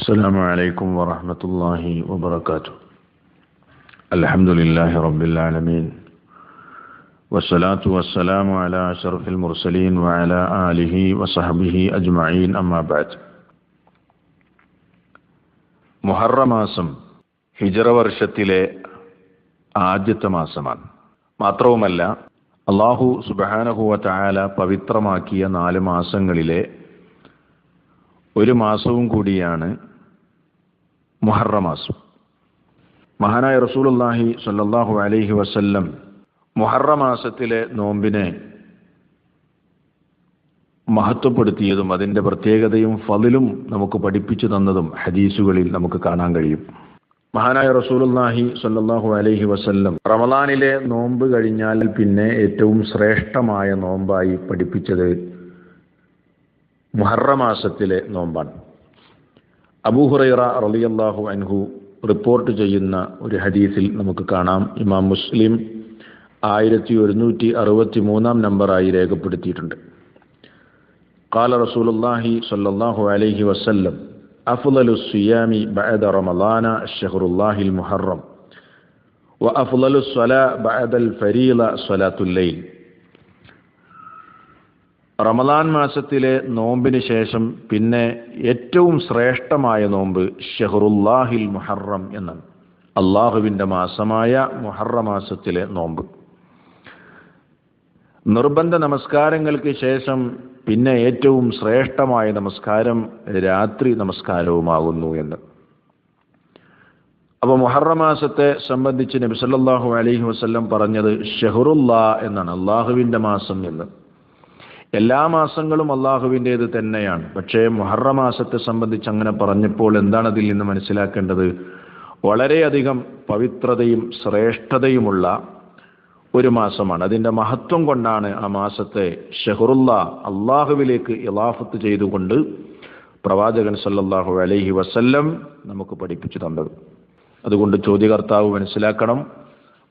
السلام عليكم ورحمة الله وبركاته الحمد لله رب العالمين والصلاة والسلام على أشرف المرسلين وعلى آله وصحبه أجمعين أما بعد മുഹറമാസം ഹിജറ വർഷത്തിലെ ആദ്യത്തെ മാസമാണ് മാത്രവുമല്ല അള്ളാഹു സുബാനഹുവ ചായാല പവിത്രമാക്കിയ നാല് മാസങ്ങളിലെ ഒരു മാസവും കൂടിയാണ് മുഹറമാസം. മഹാനായ റസൂലുല്ലാഹി സല്ലാഹു അലൈഹി വസല്ലം മുഹറമാസത്തിലെ നോമ്പിനെ മഹത്വപ്പെടുത്തിയതും അതിന്റെ പ്രത്യേകതയും ഫതിലും നമുക്ക് പഠിപ്പിച്ചു തന്നതും ഹദീസുകളിൽ നമുക്ക് കാണാൻ കഴിയും. മഹാനായ റസൂലുല്ലാഹി സല്ലാഹു അലൈഹി വസല്ലം റമദാനിലെ നോമ്പ് കഴിഞ്ഞാൽ പിന്നെ ഏറ്റവും ശ്രേഷ്ഠമായ നോമ്പായി പഠിപ്പിച്ചത് മുഹറമാസത്തിലെ നോമ്പാണ്. അബൂഹുറൈറ റലിയല്ലാഹു അൻഹു റിപ്പോർട്ട് ചെയ്യുന്ന ഒരു ഹദീസിൽ നമുക്ക് കാണാം. ഇമാം മുസ്ലിം ആയിരത്തി ഒരുന്നൂറ്റി അറുപത്തി മൂന്നാം നമ്പറായി രേഖപ്പെടുത്തിയിട്ടുണ്ട്. കാല റസൂലുല്ലാഹി സല്ലാഹു അലൈഹി വസല്ലം അഫ്ലലു സിയാമി ബഅദ റമലാന ഷഹറുല്ലാഹിൽ മുഹറം വ അഫ്ലലു സ്വല ബഅദൽ ഫരീല സ്വലാത്തുല്ലൈൽ റമദാൻ മാസത്തിലെ നോമ്പിന് ശേഷം പിന്നെ ഏറ്റവും ശ്രേഷ്ഠമായ നോമ്പ് ഷെഹറുല്ലാഹിൽ മുഹറം എന്നാണ്. അള്ളാഹുവിന്റെ മാസമായ മുഹറ മാസത്തിലെ നോമ്പ്. നിർബന്ധ നമസ്കാരങ്ങൾക്ക് ശേഷം പിന്നെ ഏറ്റവും ശ്രേഷ്ഠമായ നമസ്കാരം രാത്രി നമസ്കാരവുമാകുന്നു എന്ന്. അപ്പോൾ മുഹറമാസത്തെ സംബന്ധിച്ച് നബി അലഹി അലൈഹി വസല്ലം പറഞ്ഞത് ഷെഹറുല്ലാ എന്നാണ് അള്ളാഹുവിന്റെ മാസം എന്ന്. എല്ലാ മാസങ്ങളും അള്ളാഹുവിന്റേത് തന്നെയാണ്. പക്ഷേ മുഹറമാസത്തെ സംബന്ധിച്ച് അങ്ങനെ പറഞ്ഞപ്പോൾ എന്താണ് അതിൽ നിന്ന് മനസ്സിലാക്കേണ്ടത്? വളരെയധികം പവിത്രതയും ശ്രേഷ്ഠതയുമുള്ള ഒരു മാസമാണ്. അതിന്റെ മഹത്വം കൊണ്ടാണ് ആ മാസത്തെ ഷെഹറുല്ല അള്ളാഹുവിലേക്ക് ഇലാഫത്ത് ചെയ്തുകൊണ്ട് പ്രവാചകൻ സല്ലാഹു അലൈഹി വസല്ലം നമുക്ക് പഠിപ്പിച്ചു തന്നത്. അതുകൊണ്ട് ചോദ്യകർത്താവ് മനസ്സിലാക്കണം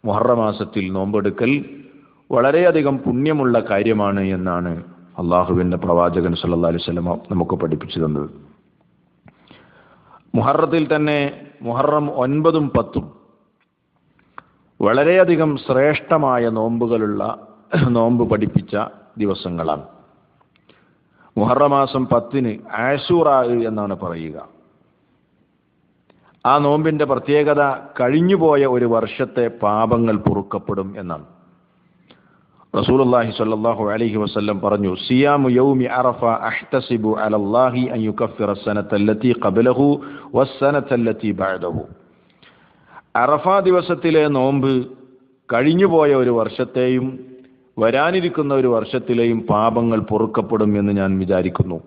മുഹറമാസത്തിൽ നോമ്പെടുക്കൽ വളരെയധികം പുണ്യമുള്ള കാര്യമാണ് എന്നാണ് അള്ളാഹുവിന്റെ പ്രവാചകൻ സല്ലാ അലൈഹി സ്വലമ നമുക്ക് പഠിപ്പിച്ചു തന്നത്. മുഹറത്തിൽ തന്നെ മുഹറം ഒൻപതും പത്തും വളരെയധികം ശ്രേഷ്ഠമായ നോമ്പുകളുള്ള നോമ്പ് പഠിപ്പിച്ച ദിവസങ്ങളാണ്. മുഹറമാസം പത്തിന് ആശൂറാ എന്നാണ് പറയുക. ആ നോമ്പിന്റെ പ്രത്യേകത കഴിഞ്ഞുപോയ ഒരു വർഷത്തെ പാപങ്ങൾ പൊറുക്കപ്പെടും എന്നാണ്. റസൂലുള്ളാഹി സ്വല്ലല്ലാഹു അലൈഹി വസല്ലം പറഞ്ഞു സിയാമു യൗമി അറഫ അഹ്തസിബു അലല്ലാഹി അൻ യുകഫിറ സനത്തല്ലത്തി ഖബലഹു വസ്സനത്തല്ലത്തി ബഅദഹു. അറഫ ദിവസത്തിലെ നോമ്പ് കഴിഞ്ഞുപോയ ഒരു വർഷത്തെയും വരാനിരിക്കുന്ന ഒരു വർഷത്തിലെയും പാപങ്ങൾ പൊറുക്കപ്പെടും എന്ന് ഞാൻ വിചാരിക്കുന്നു.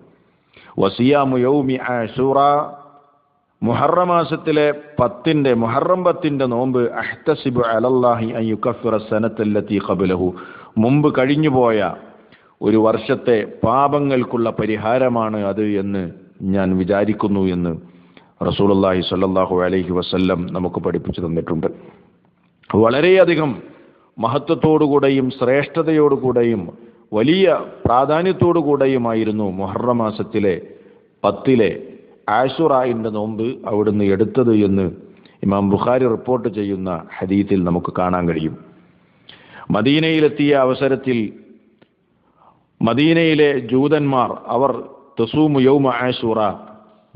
വസിയാമു യൗമി ആഷൂറ മുഹറം മാസത്തിലെ പത്തിന്റെ മുഹറം പത്തിന്റെ നോമ്പ് അഹ്തസിബു അലല്ലാഹി അൻ യുകഫിറ സനത്തല്ലത്തി ഖബലഹു. മുമ്പ് കഴിഞ്ഞുപോയ ഒരു വർഷത്തെ പാപങ്ങൾക്കുള്ള പരിഹാരമാണ് അത് എന്ന് ഞാൻ വിചാരിക്കുന്നു എന്ന് റസൂലുള്ളാഹി സ്വല്ലല്ലാഹു അലൈഹി വസല്ലം നമുക്ക് പഠിപ്പിച്ചു തന്നിട്ടുണ്ട്. വളരെയധികം മഹത്വത്തോടുകൂടെയും ശ്രേഷ്ഠതയോടുകൂടെയും വലിയ പ്രാധാന്യത്തോടുകൂടെയുമായിരുന്നു മുഹറം മാസത്തിലെ പത്തിലെ ആഷുറായിന്റെ നോമ്പ് അവിടുന്ന് എടുത്തത് എന്ന് ഇമാം ബുഖാരി റിപ്പോർട്ട് ചെയ്യുന്ന ഹദീത്തിൽ നമുക്ക് കാണാൻ കഴിയും. മദീനയിലെത്തിയ അവസരത്തിൽ മദീനയിലെ ജൂതന്മാർ അവർ തസൂമു യൗമ ആഷുറ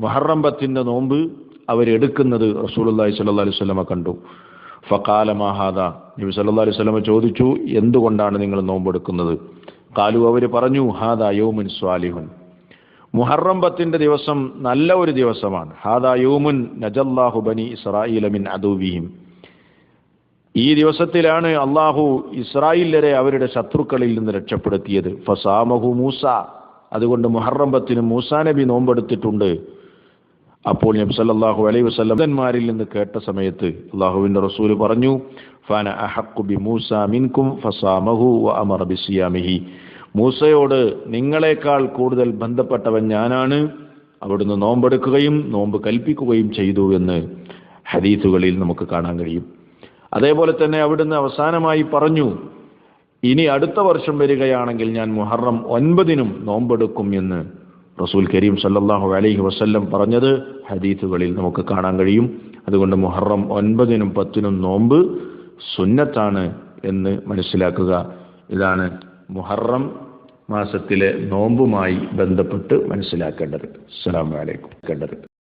മുഹറം പത്തിന്റെ നോമ്പ് അവരെടുക്കുന്നത് റസൂലുള്ളാഹി സ്വല്ലല്ലാഹി അലൈഹി വസല്ലമ കണ്ടു. ഫക്കാല മാഹാദ നബി സല്ലാ അലൈഹി സ്വലമ ചോദിച്ചു എന്തുകൊണ്ടാണ് നിങ്ങൾ നോമ്പെടുക്കുന്നത്? കാലു അവർ പറഞ്ഞു ഹാദ യൗമുൻ സ്വാലിഹുൻ. മുഹറം പത്തിന്റെ ദിവസം നല്ല ഒരു ദിവസമാണ്. ഹാദാ യൂമുൻ നജല്ലാഹു ബനി ഇസ്രായിലമിൻ അദൂബിഹിം. ഈ ദിവസത്തിലാണ് അള്ളാഹു ഇസ്രായേലരെ അവരുടെ ശത്രുക്കളിൽ നിന്ന് രക്ഷപ്പെടുത്തിയത്. ഫസാമഹു മൂസ. അതുകൊണ്ട് മുഹറം പത്തിന് മൂസാ നബി നോമ്പെടുത്തിട്ടുണ്ട്. അപ്പോൾ നബി സല്ലാഹു അലൈഹി വസ്ലമന്മാരിൽ നിന്ന് കേട്ട സമയത്ത് അള്ളാഹുവിന്റെ റസൂൽ പറഞ്ഞു ഫാന അഹഖു ബി മൂസ മിൻകും ഫസാമഹു വ അമറ ബിസിയാമിഹി. മൂസയോട് നിങ്ങളെക്കാൾ കൂടുതൽ ബന്ധപ്പെട്ടവൻ ഞാനാണ്. അവിടുന്ന് നോമ്പെടുക്കുകയും നോമ്പ് കൽപ്പിക്കുകയും ചെയ്തു എന്ന് ഹദീസുകളിൽ നമുക്ക് കാണാൻ കഴിയും. അതേപോലെ തന്നെ അവിടുന്ന് അവസാനമായി പറഞ്ഞു ഇനി അടുത്ത വർഷം വരികയാണെങ്കിൽ ഞാൻ മുഹറം ഒൻപതിനും നോമ്പെടുക്കും എന്ന് റസൂൽ കരീം സല്ലാഹു അലൈഹി വസ്ല്ലം പറഞ്ഞത് ഹദീസുകളിൽ നമുക്ക് കാണാൻ കഴിയും. അതുകൊണ്ട് മുഹറം ഒൻപതിനും പത്തിനും നോമ്പ് സുന്നത്താണ് എന്ന് മനസ്സിലാക്കുക. ഇതാണ് മുഹറം മാസത്തിലെ നോമ്പുമായി ബന്ധപ്പെട്ട് മനസ്സിലാക്കേണ്ടത്. അസ്സാം വലൈക്കും